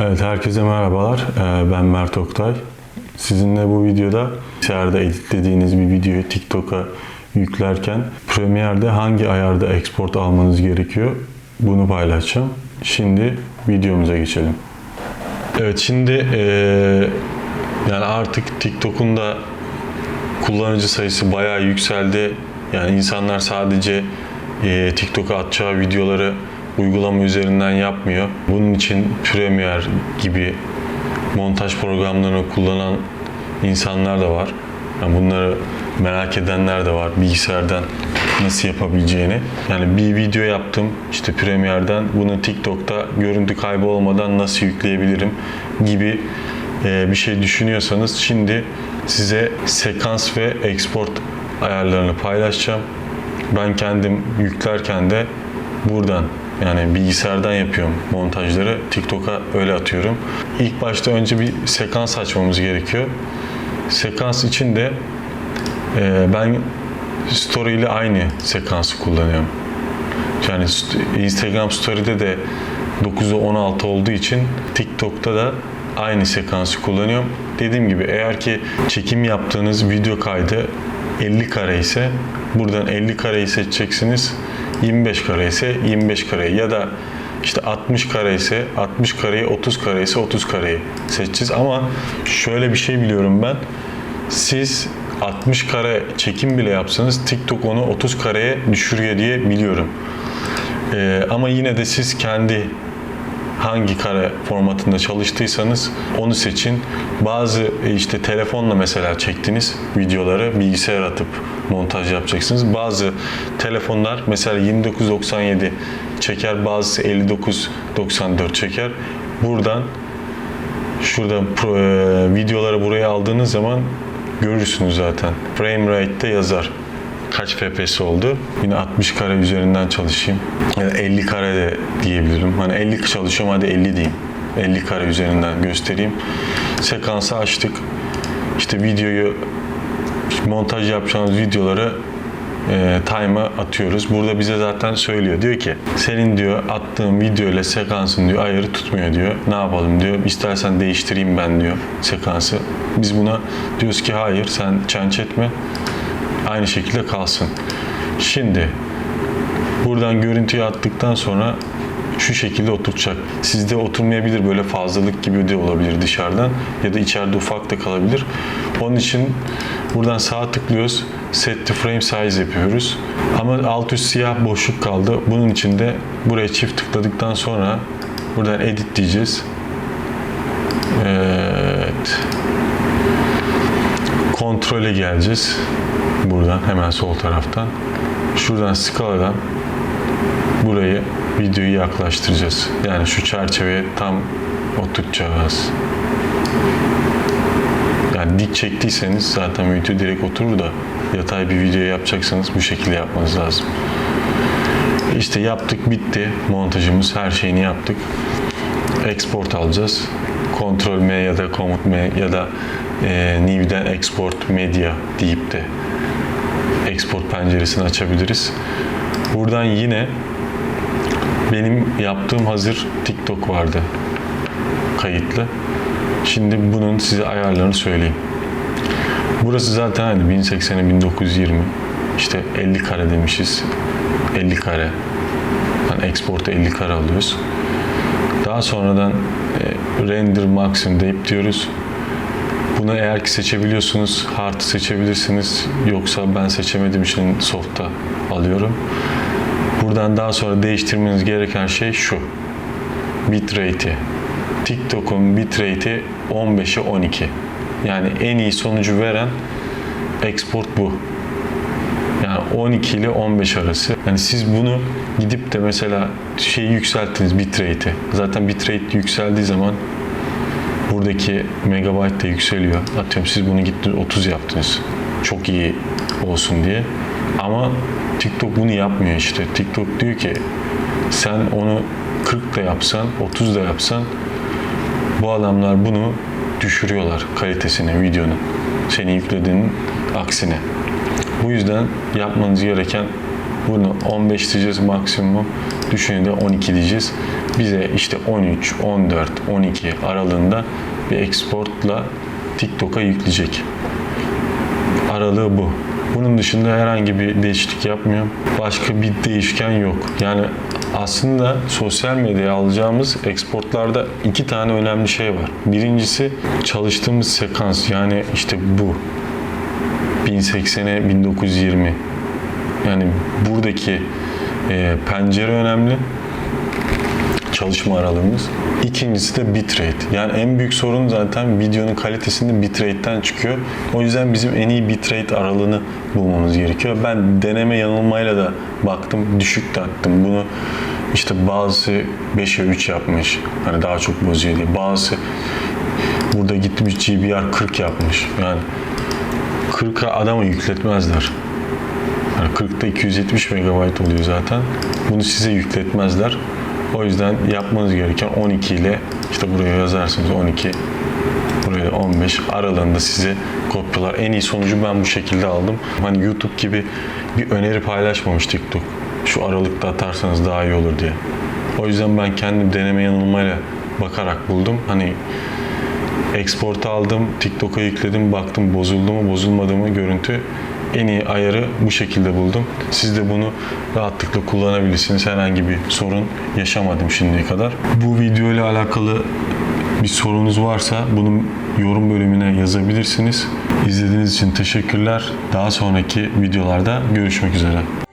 Evet, herkese merhabalar. Ee, Ben Mert Oktay. Sizinle bu videoda bilgisayarda editlediğiniz bir videoyu TikTok'a yüklerken Premiere'de hangi ayarda export almanız gerekiyor bunu paylaşacağım. Şimdi videomuza geçelim. Evet şimdi eee, yani artık TikTok'un da kullanıcı sayısı bayağı yükseldi. Yani insanlar sadece eee, TikTok'a atacağı videoları uygulama üzerinden yapmıyor. Bunun için Premiere gibi montaj programlarını kullanan insanlar da var. Yani bunları merak edenler de var bilgisayardan nasıl yapabileceğini. Yani bir video yaptım işte Premiere'den bunu TikTok'ta görüntü kaybı olmadan nasıl yükleyebilirim gibi e, bir şey düşünüyorsanız şimdi size sekans ve export ayarlarını paylaşacağım. Ben kendim yüklerken de buradan yani bilgisayardan yapıyorum montajları. TikTok'a öyle atıyorum. İlk başta önce bir sekans açmamız gerekiyor. Sekans için de e, ben Story ile aynı sekansı kullanıyorum. Yani st- Instagram Story'de de 9'u 16 olduğu için TikTok'ta da aynı sekansı kullanıyorum. Dediğim gibi eğer ki çekim yaptığınız video kaydı 50 kare ise buradan 50 kareyi seçeceksiniz. 25 kare ise 25 kareyi ya da işte 60 kare ise 60 kareyi 30 kare ise 30 kareyi seçeceğiz ama şöyle bir şey biliyorum ben. Siz 60 kare çekim bile yapsanız TikTok onu 30 kareye düşürüyor diye biliyorum. Ee, ama yine de siz kendi hangi kare formatında çalıştıysanız onu seçin. Bazı e, işte telefonla mesela çektiğiniz videoları bilgisayara atıp montaj yapacaksınız. Bazı telefonlar mesela 2997 çeker, bazısı 5994 çeker. Buradan şurada pro- e, videoları buraya aldığınız zaman görürsünüz zaten. Frame rate'de yazar. Kaç FPS oldu? Yine 60 kare üzerinden çalışayım. Ya da 50 kare de diyebilirim. Hani 50 çalışıyorum hadi 50 diyeyim. 50 kare üzerinden göstereyim. Sekansı açtık. İşte videoyu montaj yapacağımız videoları e, time'a atıyoruz. Burada bize zaten söylüyor. Diyor ki senin diyor attığın video ile sekansın diyor ayarı tutmuyor diyor. Ne yapalım diyor. İstersen değiştireyim ben diyor sekansı. Biz buna diyoruz ki hayır sen çenç etme. Aynı şekilde kalsın. Şimdi buradan görüntüyü attıktan sonra şu şekilde oturacak. Sizde oturmayabilir böyle fazlalık gibi de olabilir dışarıdan ya da içeride ufak da kalabilir. Onun için buradan sağ tıklıyoruz. Set to frame size yapıyoruz. Ama alt üst siyah boşluk kaldı. Bunun için de buraya çift tıkladıktan sonra buradan edit diyeceğiz. Evet. Kontrole geleceğiz. Buradan hemen sol taraftan. Şuradan skaladan burayı videoyu yaklaştıracağız. Yani şu çerçeveye tam oturtacağız. Yani dik çektiyseniz zaten video direkt oturur da yatay bir video yapacaksanız bu şekilde yapmanız lazım. İşte yaptık bitti montajımız her şeyini yaptık. Export alacağız. Ctrl M ya da Command M ya da e, New'den Export Media deyip de export penceresini açabiliriz. Buradan yine benim yaptığım hazır TikTok vardı kayıtlı. Şimdi bunun size ayarlarını söyleyeyim. Burası zaten hani 1080'e 1920 işte 50 kare demişiz. 50 kare. Yani export'a 50 kare alıyoruz. Daha sonradan e, render maximum deyip diyoruz. Bunu eğer ki seçebiliyorsunuz hard seçebilirsiniz. Yoksa ben seçemediğim için soft'a alıyorum. Buradan daha sonra değiştirmeniz gereken şey şu. Bitrate'i. TikTok'un bitrate'i 15'e 12. Yani en iyi sonucu veren export bu. Yani 12 ile 15 arası. Yani siz bunu gidip de mesela şeyi yükselttiniz bitrate'i. Zaten bitrate yükseldiği zaman buradaki megabyte de yükseliyor. Atıyorum siz bunu gittiniz 30 yaptınız. Çok iyi olsun diye. Ama TikTok bunu yapmıyor işte. TikTok diyor ki sen onu 40 da yapsan, 30 da yapsan bu adamlar bunu düşürüyorlar kalitesini videonun. Senin yüklediğinin aksine. Bu yüzden yapmanız gereken bunu 15 diyeceğiz maksimum. Düşünün de 12 diyeceğiz. Bize işte 13, 14, 12 aralığında bir exportla TikTok'a yükleyecek. Aralığı bu. Bunun dışında herhangi bir değişiklik yapmıyorum. Başka bir değişken yok. Yani aslında sosyal medyaya alacağımız exportlarda iki tane önemli şey var. Birincisi çalıştığımız sekans yani işte bu. 1080'e 1920. Yani buradaki e, pencere önemli. Çalışma aralığımız. İkincisi de bitrate. Yani en büyük sorun zaten videonun kalitesinde bitrate'ten çıkıyor. O yüzden bizim en iyi bitrate aralığını bulmamız gerekiyor. Ben deneme yanılmayla da baktım, düşük taktım. Bunu işte bazısı 5'e 3 yapmış. Hani daha çok bozuyor diye. Bazısı burada gitmiş GBR 40 yapmış. Yani 40'a adama yükletmezler. Yani 40'ta 270 MB oluyor zaten. Bunu size yükletmezler. O yüzden yapmanız gereken 12 ile işte buraya yazarsınız 12 buraya da 15 aralığında size kopyalar. En iyi sonucu ben bu şekilde aldım. Hani YouTube gibi bir öneri paylaşmamış TikTok. Şu aralıkta atarsanız daha iyi olur diye. O yüzden ben kendim deneme yanılmayla bakarak buldum. Hani Export aldım, TikTok'a yükledim, baktım bozuldu mu bozulmadı mı görüntü. En iyi ayarı bu şekilde buldum. Siz de bunu rahatlıkla kullanabilirsiniz. Herhangi bir sorun yaşamadım şimdiye kadar. Bu video ile alakalı bir sorunuz varsa bunu yorum bölümüne yazabilirsiniz. İzlediğiniz için teşekkürler. Daha sonraki videolarda görüşmek üzere.